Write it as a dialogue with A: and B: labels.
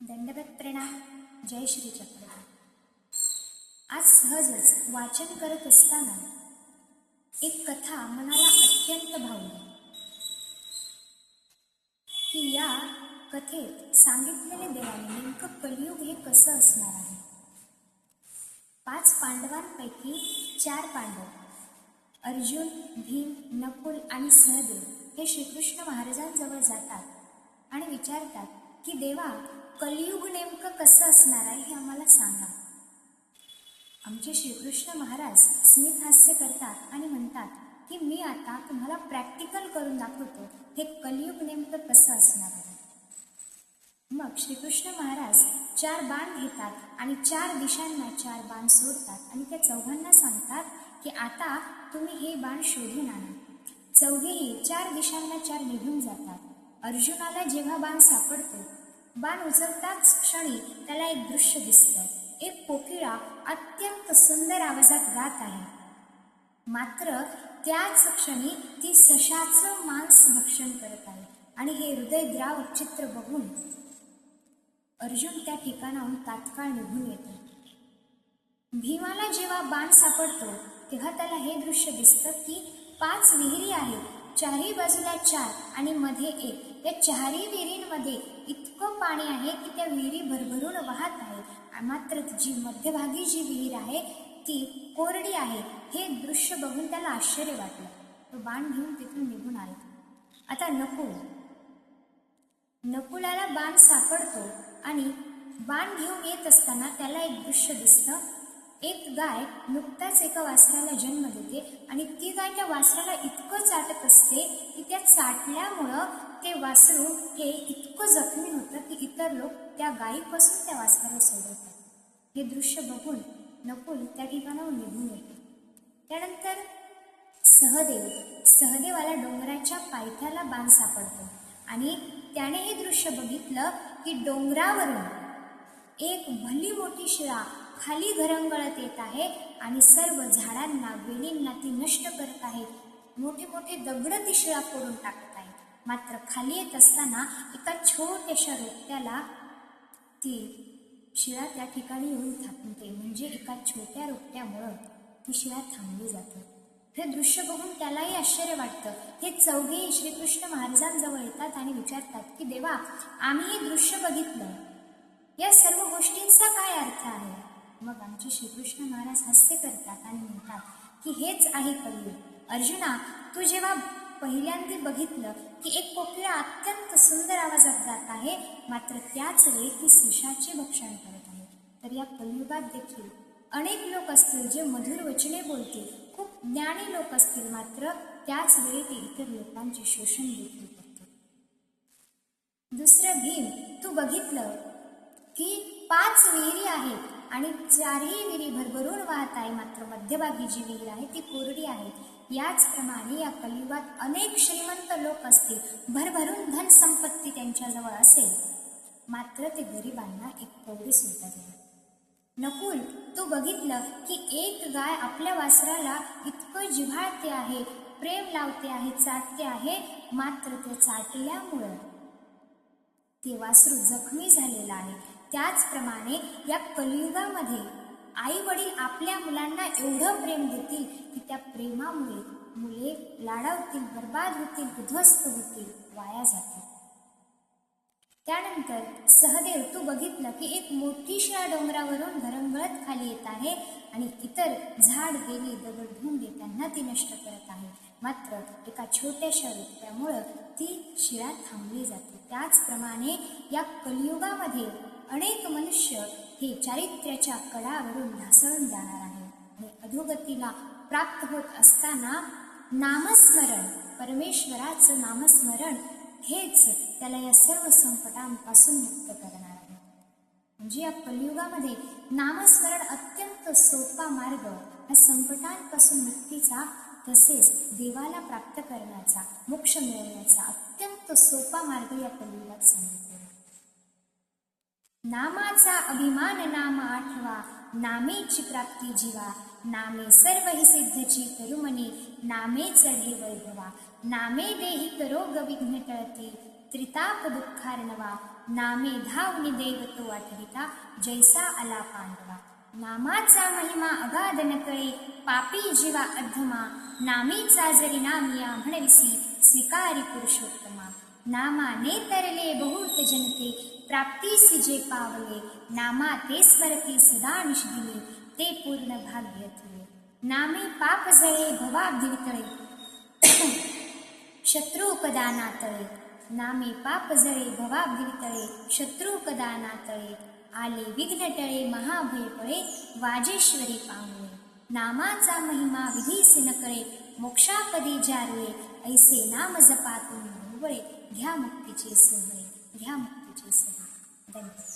A: दंडवत प्रणाम जय श्री चक्र आज सहजच वाचन करत असताना एक कथा मनाला अत्यंत भावली. की या कथेत सांगितलेले देवाने नेमकं कलियुग हे कसं असणार आहे? पाच पांडवांपैकी चार पांडव अर्जुन भीम नकुल आणि सहदेव हे श्रीकृष्ण महाराजांजवळ जातात आणि विचारतात की देवा कलियुग नेमकं कसं असणार आहे हे आम्हाला सांगा. आमचे श्रीकृष्ण महाराज स्मित हास्य करतात आणि म्हणतात की मी आता तुम्हाला प्रॅक्टिकल करून दाखवतो हे कलियुग नेमकं कसं असणार आहे. मग श्रीकृष्ण महाराज चार बाण घेतात आणि चार दिशांना चार बाण सोडतात आणि त्या चौघांना सांगतात की आता तुम्ही हे बाण शोधून आणा. चौघेही चार दिशांना चार निघून जातात. अर्जुनाला जेव्हा बाण सापडतो बाण उचलताच क्षणी त्याला एक दृश्य दिसतं. एक कोकिळा अत्यंत सुंदर आवाजात गात आहे. मात्र त्याच क्षणी ती सशाचं मांस भक्षण करत आहे आणि हे हृदयद्राव चित्र बघून अर्जुन त्या ठिकाणाहून तात्काळ निघून येतो. भीमाला जेव्हा बाण सापडतो तेव्हा त्याला हे दृश्य दिसतं की पाच विहिरी आहेत. चारही बाजूला चार आणि मध्ये एक. या चारही विहिरींमध्ये इतकं पाणी आहे की त्या विहिरी भरभरून वाहत आहे मात्र जी मध्यभागी जी विहीर आहे ती कोरडी आहे. हे दृश्य बघून त्याला आश्चर्य वाटलं. तो बाण घेऊन तिथून निघून आला. आता नकुल. नकुलाला बाण सापडतो आणि बाण घेऊन येत असताना त्याला एक दृश्य दिसतं. एक गाय नुकताच एका वासराला जन्म देते आणि ती गाय त्या वासराला इतकं चाटत असते की त्या चाटल्यामुळं ते वासरू हे इतकं जखमी होतं की इतर लोक त्या गायीपासून त्या वासराला सोडवतात. हे दृश्य बघून नकुल त्या ठिकाणाहून निघून येते. त्यानंतर सहदेव सहदेवाला डोंगराच्या पायथ्याला बाण सापडतो आणि त्याने हे दृश्य बघितलं की डोंगरावरून एक भली मोठी शिळा खाली घरंगळत येत आहे आणि सर्व झाडांना वेलींना ती नष्ट करत आहे मोठे मोठे दगड ती शिळा फोडून टाकत आहे मात्र खाली येत असताना एका छोट्याशा रोपट्याला ती शिळा त्या ठिकाणी येऊन थांबते म्हणजे एका छोट्या रोपट्यामुळं ती शिळा थांबली जाते. हे दृश्य बघून त्यालाही आश्चर्य वाटतं. हे चौघे श्रीकृष्ण महाराजांजवळ येतात आणि विचारतात की देवा आम्ही हे दृश्य बघितलं. या सर्व गोष्टींचा काय अर्थ आहे? मग आमचे श्रीकृष्ण महाराज हास्य करतात आणि म्हणतात की हेच आहे कलियुग अर्जुना तू जेव्हा पहिल्यांदा बघितलं की एक कोकिळा अत्यंत सुंदर आवाजात जात आहे मात्र त्याच वेळी ती सुशाचे भक्षण करत आहे. तर या कलियुगात देखील अनेक लोक असतील जे मधुर वचने बोलतील खूप ज्ञानी लोक असतील मात्र त्याच वेळी ते इतर लोकांचे शोषण देखील करतील दुसरं भीम तू बघितलं की पाच विहिरी आहेत आणि चारही विहिरी भरभरून वाहत आहे मात्र मध्यभागी जी विहीर आहे ती कोरडी आहे. याचप्रमाणे या कलियुगात अनेक श्रीमंत लोक असतील. भरभरून धन संपत्ती त्यांच्याजवळ असेल. मात्र ते गरिबांना एक कवडी सुद्धा देणार. नकुल तू बघितलं की एक गाय आपल्या वासराला इतकं जिव्हाळते आहे प्रेम लावते आहे चाटते आहे मात्र ते चाटल्यामुळं ते वासरू जखमी झालेलं आहे. त्याचप्रमाणे या कलियुगामध्ये आई वडील आपल्या मुलांना एवढं प्रेम देतील की त्या प्रेमामुळे मुले लाडावतील बर्बाद होतील उद्ध्वस्त होतील वाया जातील. त्यानंतर सहदेव तू बघितलं की एक मोठी शिळा डोंगरावरून घरंगळत खाली येत आहे आणि इतर झाड गेली दगड धुंडे त्यांना ती नष्ट करत आहे. मात्र एका छोट्याशा रुपयामुळं ती शिळा थांबली जाते. त्याचप्रमाणे या कलियुगामध्ये अनेक मनुष्य हे चारित्र्याच्या कडावरून ढासळून जाणार आहे आणि अधोगतीला प्राप्त होत असताना नामस्मरण परमेश्वराचं नामस्मरण हेच त्याला या सर्व संकटांपासून मुक्त करणार आहे. म्हणजे या कलियुगामध्ये नामस्मरण अत्यंत सोपा मार्ग या संकटांपासून मुक्तीचा तसेच देवाला प्राप्त करण्याचा मोक्ष मिळवण्याचा अत्यंत सोपा मार्ग या कलियुगात सांगितलेला नामाचा अभिमान नाम आठवा नामेची प्राप्ती जीवा नामे सर्व हि सिद्धची करुमनी नामे चढे वैभवा नामे देही करोग विघ्न टळते त्रिताप दुःखार्णवा नामे धावनी देव तो आठविता जैसा आला पांडवा. नामाचा महिमा अगाध न कळे पापी जीवा अधमा नामीचा जरी नामिया म्हणविसी स्वीकारी पुरुषोत्तमा. नामाने तरले बहुत जनते प्राप्तीस जे पावले नामा ते स्मरती सदा निषदिले ते पूर्ण भाग्य तुले नामे पाप जळे भवाब्धी वितळे शत्रू कदा नामे पाप जळे भवा वितळे शत्रू कदा आले विघ्न टळे महाभयपळे वाजेश्वरी पावले नामाचा महिमा विधीस न करे मोक्षापदी जारुळे ऐसे नाम जपातून भोवळे घ्या मुक्तीचे सोहळे घ्या मुक्तीचे सोहळे धन्यवाद